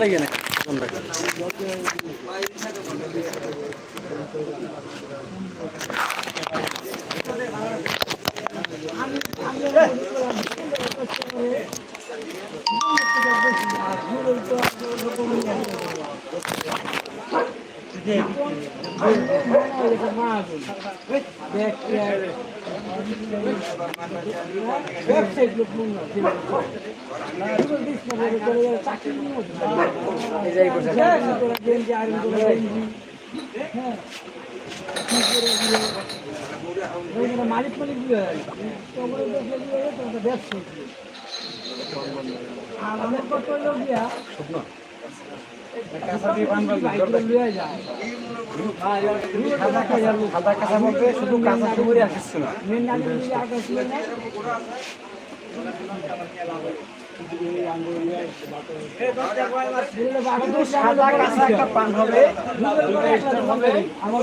লাগে মালিক মালিক ব্যবসা আমাদের কত লোক দিয়া সাদা কাঁচা বলতে শুধু কাঁচা সুপুরি আর কিছু না সাদা কাঁচা একটা পান হবে। আমার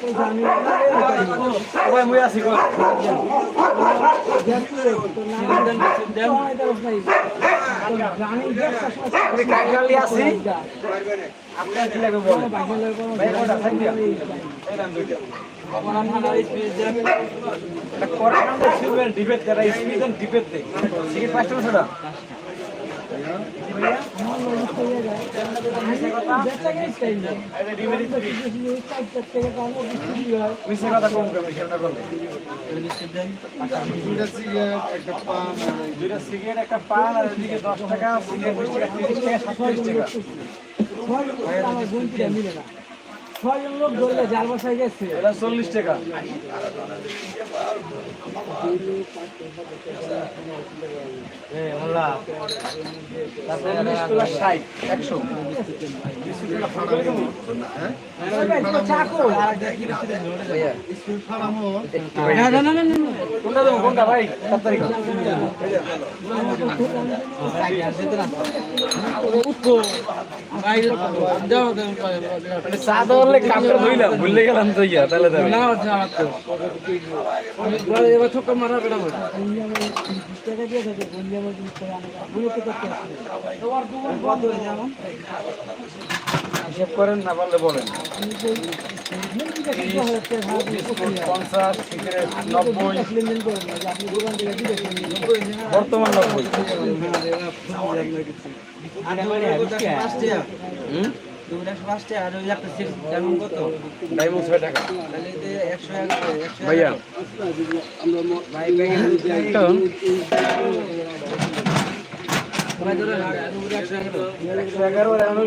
দিয়া দিয়ে ডিবেট করা ডিবেট দে সিগারেট পাঁচটা বছর মিশে কথা কম কম সেটা করলে দুইটা সিগারেট একটা পান আর এদিকে দশ টাকা সিগারেট টাকা তিরিশ টাকা সাতচল্লিশ টাকা ছয়জন লোক ধরলে জাল গেছে। এটা চল্লিশ টাকা। কোনটা দেবো কোনটা ভাই? হিসেব করেন না পারলে বলেন। পঞ্চাশ নব্বই বর্তমান নব্বই ভাইয়া একশো এগারো এখন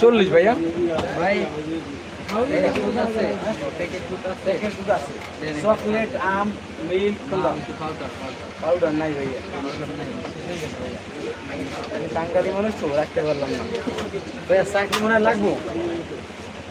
চল্লিশ ভাইয়া? ভাই চকলেট আম মিল্ক পাউডার। নাই ভাইয়া। টাঙ্গারি মানুষ তো রাখতে পারলাম না। ভাইয়া চাকরি মনে লাগবো?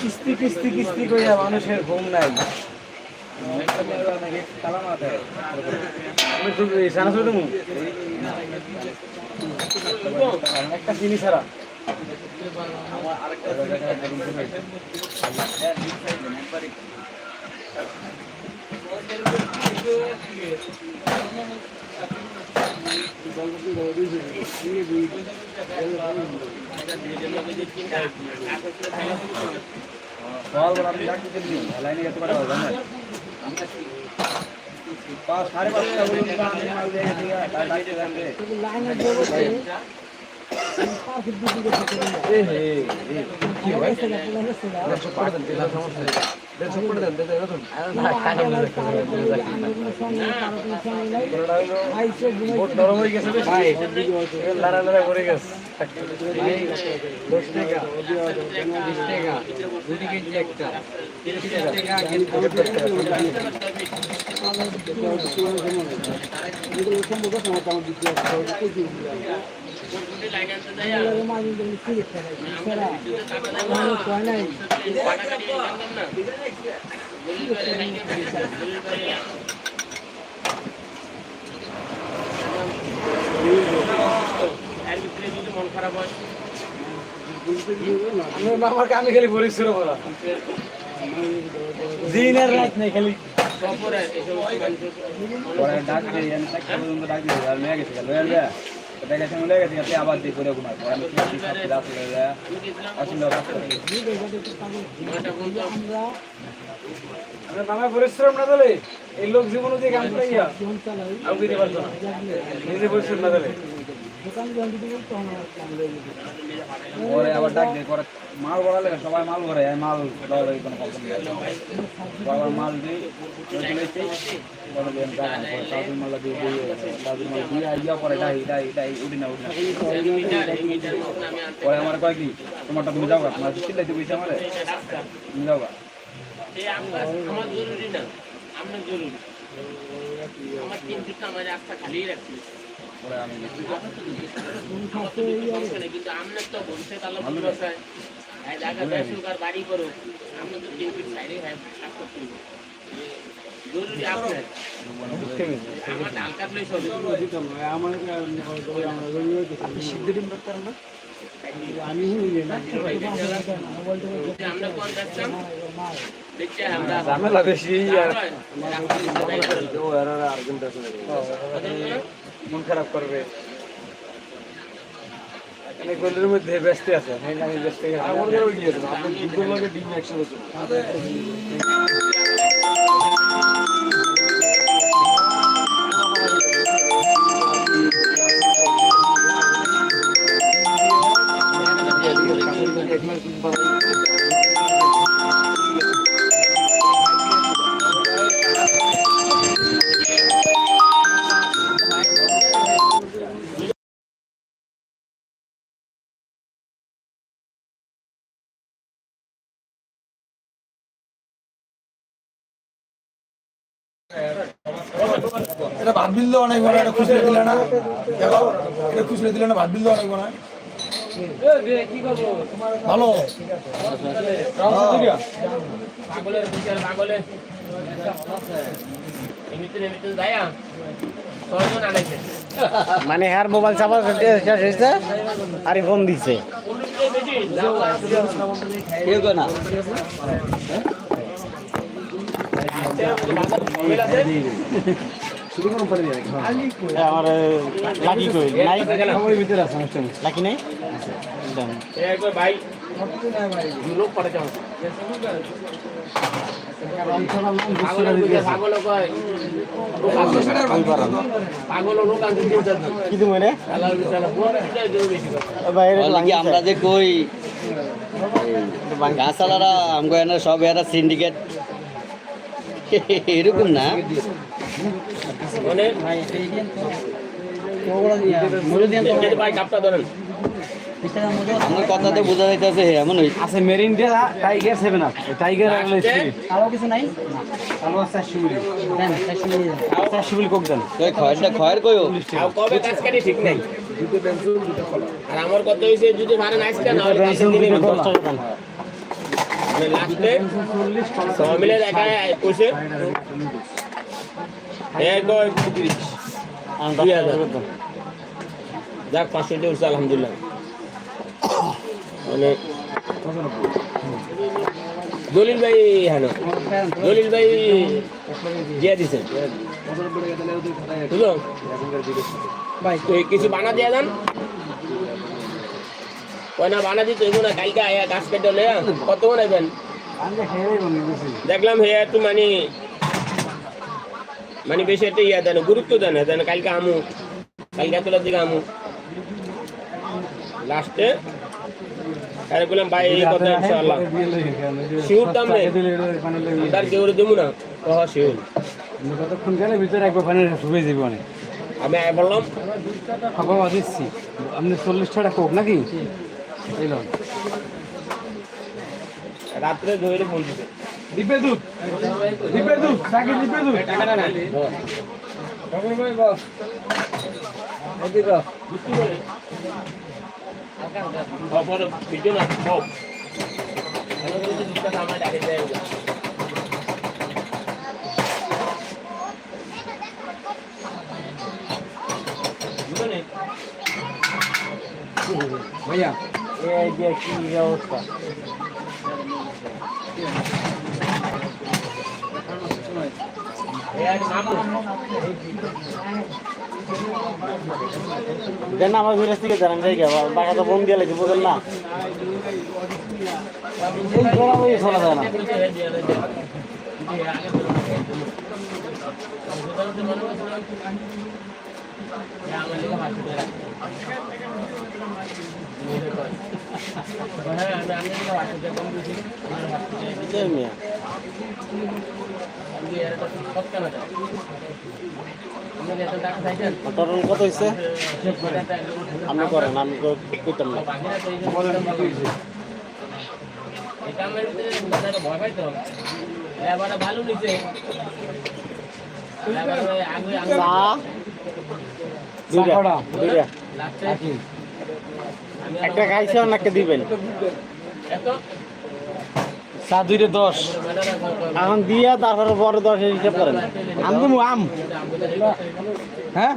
কিস্তি কিস্তি কিস্তি কইয়া মানুষের ঘুম নাই। একটা জিনিস লাইনে সাড়ে পাঁচটা পর্যন্ত ভাই লাড়া লাড়া করে গেছে। দশ টাকা বিশ টাকা দুটি কেজি একটা তিরিশ টাকা এগুলো সম্ভব আছে আমার একটু ফিরে খেলে। দিন আর রাত নেই আবার দিয়ে করে। আমরা আমরা পরিশ্রম না দিলে? এই লোক জীবন দিয়ে কাম করে গিয়া জীবন চালাই আমি দিতে পারতো না। নিজে পরিশ্রম না দিলে। পরে আবার ডাক দিয়ে পরে মাল ভরা লাগে সবাই মাল ভরে মাল দেওয়া লাগে কোনো নেই। মাল দিই চলে এসেছি পরে দিয়ে টাকা পরে কাজুর মাল দিয়ে দিয়ে কাজুর মাল দিয়ে আইয়া পরে ডাই ডাই ডাই উঠি না উঠি না। পরে আমার কয় কি তোমারটা তুমি যাও তোমার চিল্লাইতে বসে আমারে। তুমি যাও আমার জরুরি না আপনার জরুরি। আমার তিন দিকটা আমার রাস্তা খালি রাখছি। আমি গেছি। আমার তো কিন্তু বলতে তাহলে ভুল আছে জায়গা দশ লোক বাড়ি করো আপনার তো তিন ফিট সাইডে হয় কাজ জরুরি আপনার আমার ডাল কাটলে সব আমি আমরা কোন যাচ্ছেন দেখতে আমরা ঝামেলা বেশি আর রাখছি। ও আর আর আর্গুমেন্ট আছে মন খারাপ করবে। মানে গোলের মধ্যে ব্যস্ত আছে আমি ব্যস্ত আমাদের গিয়ে আপনি দুটো লাগে ডিম একসাথে এটা ভাত বিল দেওয়া নাই এটা খুচরে দিলে না? দেখো এটা খুচরে দিলে না ভাত বিল দেওয়া নাই বলে ভালো? মানে হ্যার মোবাইল চাপা শেষ হয়েছে আর ফোন দিছে। বেশি যাও আমার লাকি কই? নাই? আমার ভিতরে আছে অনুষ্ঠান লাকি নাই? একদম একবার ভাই। লোক পড়ে যাও আমরা যে কই? গাছালারা আমগো এনে সব এরা সিন্ডিকেট এরকম না? মানে যদি ভাই কাপটা ধরেন। আমার কথাতে বোঝা যাইতেছে এমন আছে মেরিনটা টাইগার সেভেন আপ টাইগার আর কিছু নাই? আলু আছে শিবুলি শিবুলি কোক দেন। খয়েরটা খয়ের কইও। কবে কাজ কাটি ঠিক নাই। আর আমার কথা হয়েছে যদি ভাড়া নাইস না হলে কালকে দিনে দশ টাকা। মানে লাস্টে মিলে দেখা কইছে এক কয় তিরিশ আর দুই দশ হাজার। টাকা দেন যাক পাঁচশো দিয়ে উঠছে আলহামদুলিল্লাহ। মানে দলিল ভাই হ্যাঁ দলিল ভাই দিয়ে বুঝলো? কিছু বানা দিয়ে দেন। না বানা দিতে হইব না কালকে আয়া গাছ কেটে কত দেখলাম হে একটু মানে মানে বেশি একটা ইয়া দেন গুরুত্ব দেন দেন কালকে আমু কালকে তোলার দিকে আমু। লাস্টে আরে বললাম ভাই এই কথা ইনশাআল্লাহ। শিউর দাম নেই তার কেউ দেবো না। কহ শিউর কতক্ষণ গেলে ভিতরে একবার পানি শুকিয়ে যাবে অনেক। আমি আয় বললাম খাবার দিচ্ছি। আপনি চল্লিশ টাকা কোক নাকি? রাত্রে ধরে ফোন দিতে দীপের দুধ। দীপের দুধ সাকি দীপের দুধ? ভাইয়া। এই যে কি অবস্থা? দেন আমার বিরাজ থেকে জানান যাই গা বাকা তো বোম দিয়ে লাগছে বুঝলেন না। হয়ে চলা যায় না। মিয়া। টোটাল কত হয়েছে আপনি করেন আমি কইতাম না। ভালো নিছে একটা খাইছে আর একটা দিবেন। এত চা দুইটা দশ। এখন দিয়া তারপরে বড় দশ হিসাব করেন। আম দেবো আম। হ্যাঁ?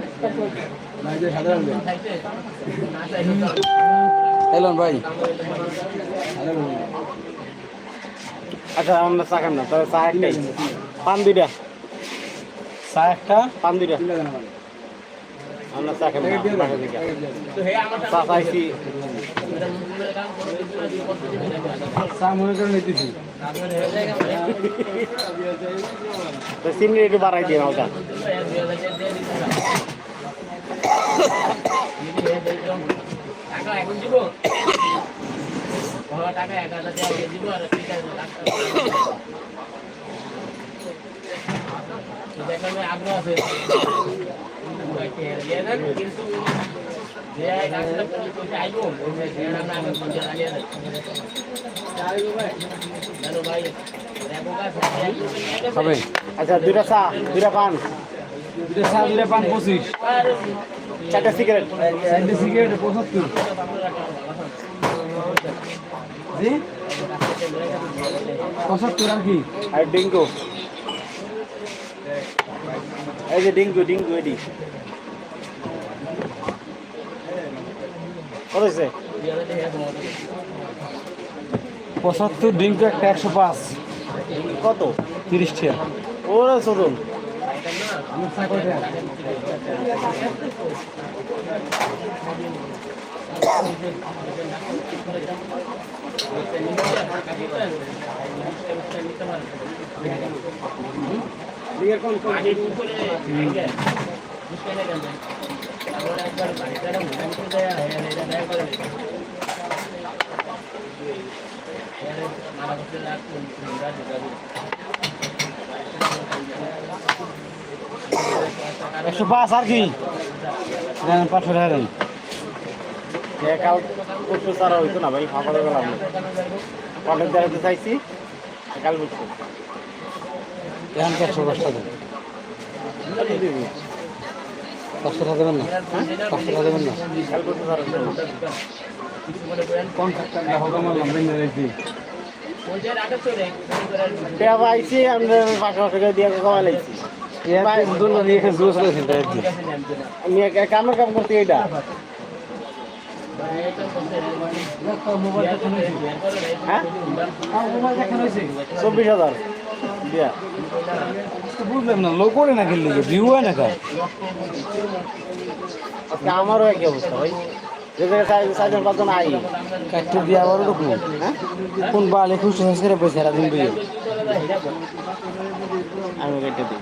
এলন ভাই। আচ্ছা আমরা চা খান না তবে চা একটাই পান দুইটা। চা একটা? পান দুইটা। আমরা চা চা চাইছি মনে নিতেছি একটু বাড়াই দেখলাম আগ্রহ আছে হবে আচ্ছা দুইটা চা দুইটা পান। দুইটা চা দুইটা পান পঁচিশ। চারটা সিগারেট চারটে সিগারেট পঁচাত্তর। জি? পঁচাত্তর আর কি? আর ডিঙ্কু এই যে ডিঙ্কু ডিঙ্কু এটি। কত হয়েছে পঁচাত্তর ডিঙ্কু একটা একশো পাঁচ। কত? তিরিশ টাকা ওরা চলুন। কেন একশো পাঁচ আর কি পাঁচশো টাকা দেন। কাল পরশু ছাড়া হইতো না ভাই ফাঁকা গেলাম অনেক দাঁড়াতে চাইছি কাল বুঝছ এখন পাঁচশো পাঁচটা দেন। পাঁচশো টাকা দেবেন না? পাঁচশো টাকা দেবেন না? কাল পরশু ছাড়া হইতো না টেয়া পাইছি আমরা পাঁচশো টাকা দিয়ে কমা লাইছি। আমি কামের কাম করতে এটা। হ্যাঁ? চব্বিশ হাজার। বুঝলাম না লো করে না খেললে ভিউ হয় না কার? আমারও একই অবস্থা ভাই। চারজন পাঁচজন আই। কাটতে দিয়ে আবার ওরকম? হ্যাঁ? কোন বালে খুশি হয়েছে রে পয়সা দিন দিয়ে আমি কেটে দিই।